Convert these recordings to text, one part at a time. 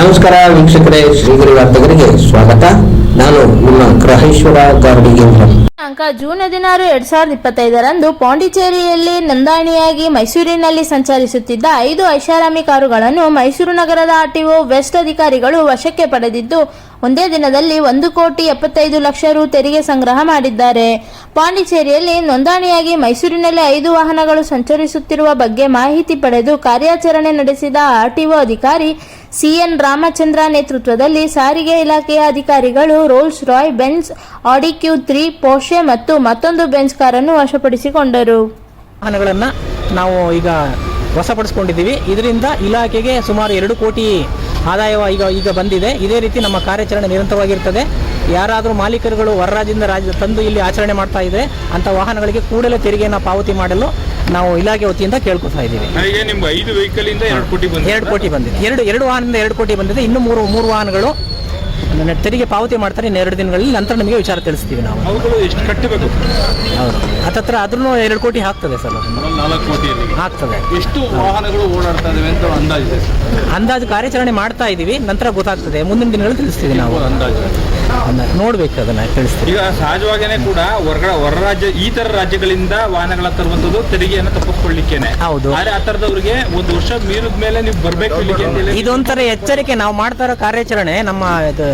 ನಮಸ್ಕಾರ ವೀಕ್ಷಕರೇ, ಶ್ರೀಗಿರಿ ವಾರ್ತೆಗರಿಗೆ ಸ್ವಾಗತ. ನಾನು ನಿಮ್ಮ ಗ್ರಹೇಶ್ವರ ಗಾರ್ಡಿಗೇಂದ್ರ ದಿನಾಂಕ ಜೂನ್ ಹದಿನಾರು ಎರಡ್ ಸಾವಿರದ ಇಪ್ಪತ್ತೈದರಂದು ಪಾಂಡಿಚೇರಿಯಲ್ಲಿ ನೋಂದಣಿಯಾಗಿ ಮೈಸೂರಿನಲ್ಲಿ ಸಂಚರಿಸುತ್ತಿದ್ದ ಐದು ಐಷಾರಾಮಿ ಕಾರುಗಳನ್ನು ಮೈಸೂರು ನಗರದ ಆರ್ಟಿಒ ವೆಸ್ಟ್ ಅಧಿಕಾರಿಗಳು ವಶಕ್ಕೆ ಪಡೆದಿದ್ದು ಒಂದೇ ದಿನದಲ್ಲಿ ಒಂದು ಕೋಟಿ ಎಪ್ಪತ್ತೈದು ಲಕ್ಷ ರು ತೆರಿಗೆ ಸಂಗ್ರಹ ಮಾಡಿದ್ದಾರೆ. ಪಾಂಡಿಚೇರಿಯಲ್ಲಿ ನೋಂದಣಿಯಾಗಿ ಮೈಸೂರಿನಲ್ಲಿ ಐದು ವಾಹನಗಳು ಸಂಚರಿಸುತ್ತಿರುವ ಬಗ್ಗೆ ಮಾಹಿತಿ ಪಡೆದು ಕಾರ್ಯಾಚರಣೆ ನಡೆಸಿದ ಆರ್ಟಿಒ ಅಧಿಕಾರಿ ಸಿಎನ್ ರಾಮಚಂದ್ರ ನೇತೃತ್ವದಲ್ಲಿ ಸಾರಿಗೆ ಇಲಾಖೆಯ ಅಧಿಕಾರಿಗಳು Rolls Royce Benz Audi Q three Porsche ಮತ್ತು ಮತ್ತೊಂದು ಬೆಂಚ್ ಕಾರನ್ನು ವಶಪಡಿಸಿಕೊಂಡರು. ವಾಹನಗಳನ್ನು ನಾವು ಈಗ ವಶಪಡಿಸಿಕೊಂಡಿದ್ದೀವಿ. ಇದರಿಂದ ಇಲಾಖೆಗೆ ಸುಮಾರು ಎರಡು ಕೋಟಿ ಆದಾಯ ಈಗ ಈಗ ಬಂದಿದೆ. ಇದೇ ರೀತಿ ನಮ್ಮ ಕಾರ್ಯಾಚರಣೆ ನಿರಂತರವಾಗಿರ್ತದೆ. ಯಾರಾದರೂ ಮಾಲೀಕರುಗಳು ಹೊರರಾಜ್ಯದಿಂದ ರಾಜ್ಯ ತಂದು ಇಲ್ಲಿ ಆಚರಣೆ ಮಾಡ್ತಾ ಇದ್ದರೆ ಅಂಥ ವಾಹನಗಳಿಗೆ ಕೂಡಲೇ ತೆರಿಗೆಯನ್ನು ಪಾವತಿ ಮಾಡಲು ನಾವು ಇಲಾಖೆ ವತಿಯಿಂದ ಕೇಳ್ಕೊತಾ ಇದ್ದೀವಿ. ಎರಡು ಕೋಟಿ ಬಂದಿದೆ. ಎರಡು ಎರಡು ವಾಹನದಿಂದ ಎರಡು ಕೋಟಿ ಬಂದಿದೆ. ಇನ್ನು ಮೂರು ಮೂರು ವಾಹನಗಳು ತೆರಿಗೆ ಪಾವತಿ ಮಾಡ್ತಾರೆ ಇನ್ನು ಎರಡು ದಿನಗಳಲ್ಲಿ ನಂತರ ನಿಮಗೆ ವಿಚಾರ ತಿಳಿಸ್ತೀವಿ ನಾವು. ಅವುಗಳು ಎಷ್ಟು ಕಟ್ಟಬೇಕು? ಹೌದು. ಹತ್ತತ್ರ ಆದ್ರೂ ಎರಡು ಕೋಟಿ ಹಾಕ್ತದೆ ಸರ್ ನಾಲ್ಕು ಕೋಟಿ ಹಾಕ್ತದೆ ಎಷ್ಟು ವಾಹನಗಳು ಓಡಾಡ್ತಾ ಇದಾವೆ ಅಂತ ಅಂದಾಜು ಅಂದಾಜು ಕಾರ್ಯಾಚರಣೆ ಮಾಡ್ತಾ ಇದ್ದೀವಿ ನಂತರ ಗೊತ್ತಾಗ್ತದೆ. ಮುಂದಿನ ದಿನಗಳಲ್ಲಿ ತಿಳಿಸ್ತೀವಿ ನಾವು. ಅಂದಾಜು. ನೋಡ್ಬೇಕು ಅದನ್ನ ತಿಳಿಸ್ತೀವಿ ಈಗ ಸಹಜವಾಗೇನೆ ಕೂಡ ಹೊರಗಡೆ ಹೊರ ರಾಜ್ಯ ಈ ತರ ರಾಜ್ಯಗಳಿಂದ ವಾಹನಗಳ ತರುವಂತದ್ದು ತೆರಿಗೆಯನ್ನು ತಪ್ಪಿಸ್ಕೊಳ್ಳಿಕ್ಕೇನೆ. ಹೌದು. ಆದ್ರೆ ಆ ತರದವ್ರಿಗೆ ಒಂದು ವರ್ಷ ಮೀರಿದ ಮೇಲೆ ನೀವು ಬರ್ಬೇಕು ಇಲ್ಲಿಗೆ ಅಂತ ಹೇಳಿ. ಇದೊಂಥರ ಎಚ್ಚರಿಕೆ. ನಾವು ಮಾಡ್ತಾ ಇರೋ ಕಾರ್ಯಾಚರಣೆ ನಮ್ಮ ಇದು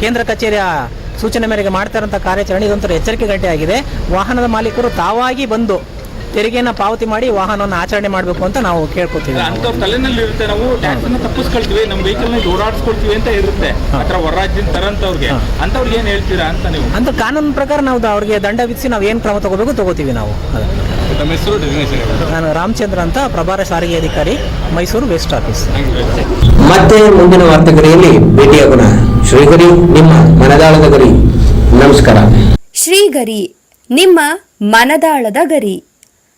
ಕೇಂದ್ರ ಕಚೇರಿಯ ಸೂಚನೆ ಮೇರೆಗೆ ಮಾಡ್ತಾ ಇರೋಂಥ ಕಾರ್ಯಾಚರಣೆ ಇದೊಂಥರ ಎಚ್ಚರಿಕೆ ಗಂಟೆ ಆಗಿದೆ ವಾಹನದ ಮಾಲೀಕರು ತಾವಾಗಿ ಬಂದು ತೆರಿಗೆಯನ್ನು ಪಾವತಿ ಮಾಡಿ ವಾಹನವನ್ನು ಆಚರಣೆ ಮಾಡಬೇಕು ಅಂತ ನಾವು ಕೇಳ್ಕೊತೀವಿ. ನಾವು. ಅಂತವ್ರ ತಲೆನಲ್ಲಿ ಇರುತ್ತೆ ನಾವು ಟ್ಯಾಕ್ಸ್ ಅನ್ನ ತಪ್ಪಿಸ್ಕೊಳ್ತೀವಿ ನಮ್ಮ ವೆಹಿಕಲ್ನ ಓಡಾಡಿಸ್ಕೊಳ್ತೀವಿ ಅಂತ ಇರುತ್ತೆ. ಹತ್ರ ಹೊರ ರಾಜ್ಯದ ತರಂತವ್ರಿಗೆ ಅಂತವ್ರಿಗೆ ಏನು ಹೇಳ್ತೀರಾ ಅಂತ ನೀವು? ಅಂತ ಕಾನೂನು ಪ್ರಕಾರ ನಾವು ಅವ್ರಿಗೆ ದಂಡ ವಿಧಿಸಿ ನಾವು ಏನು ಕ್ರಮ ತಗೋಬೇಕು ತಗೋತೀವಿ ನಾವು. ತಮ್ಮ ಹೆಸರು ನಾನು ರಾಮಚಂದ್ರ ಅಂತ ಪ್ರಭಾರ ಸಾರಿಗೆ ಅಧಿಕಾರಿ ಮೈಸೂರು ವೆಸ್ಟ್ ಆಫೀಸ್. ಮತ್ತೆ ಮುಂದಿನ ವಾರ್ತೆಗರಿಯಲ್ಲಿ ಭೇಟಿಯಾಗೋಣ ಶ್ರೀಗರಿ ನಿಮ್ಮ ಮನದಾಳದ ಗರಿ. ನಮಸ್ಕಾರ. ಶ್ರೀಗರಿ ನಿಮ್ಮ ಮನದಾಳದ ಗರಿ.